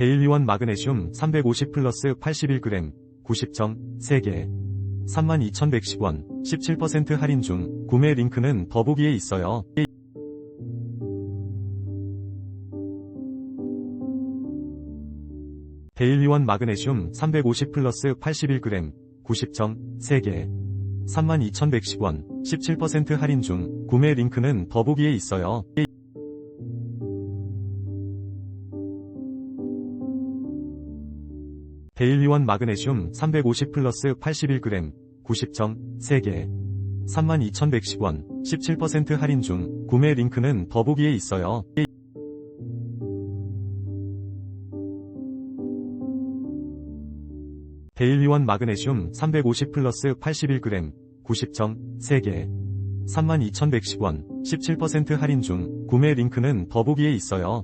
데일리원 마그네슘 350 플러스 81g 90점 3개 32,110원 17% 할인 중 구매 링크는 더보기에 있어요. 데일리원 마그네슘 350 플러스 81g 90점 3개 32,110원 17% 할인 중 구매 링크는 더보기에 있어요. 데일리원 마그네슘 350 플러스 81g 90점 3개 32,110원 17% 할인 중 구매 링크는 더보기에 있어요. 데일리원 마그네슘 350 플러스 81g 90점 3개 32,110원 17% 할인 중 구매 링크는 더보기에 있어요.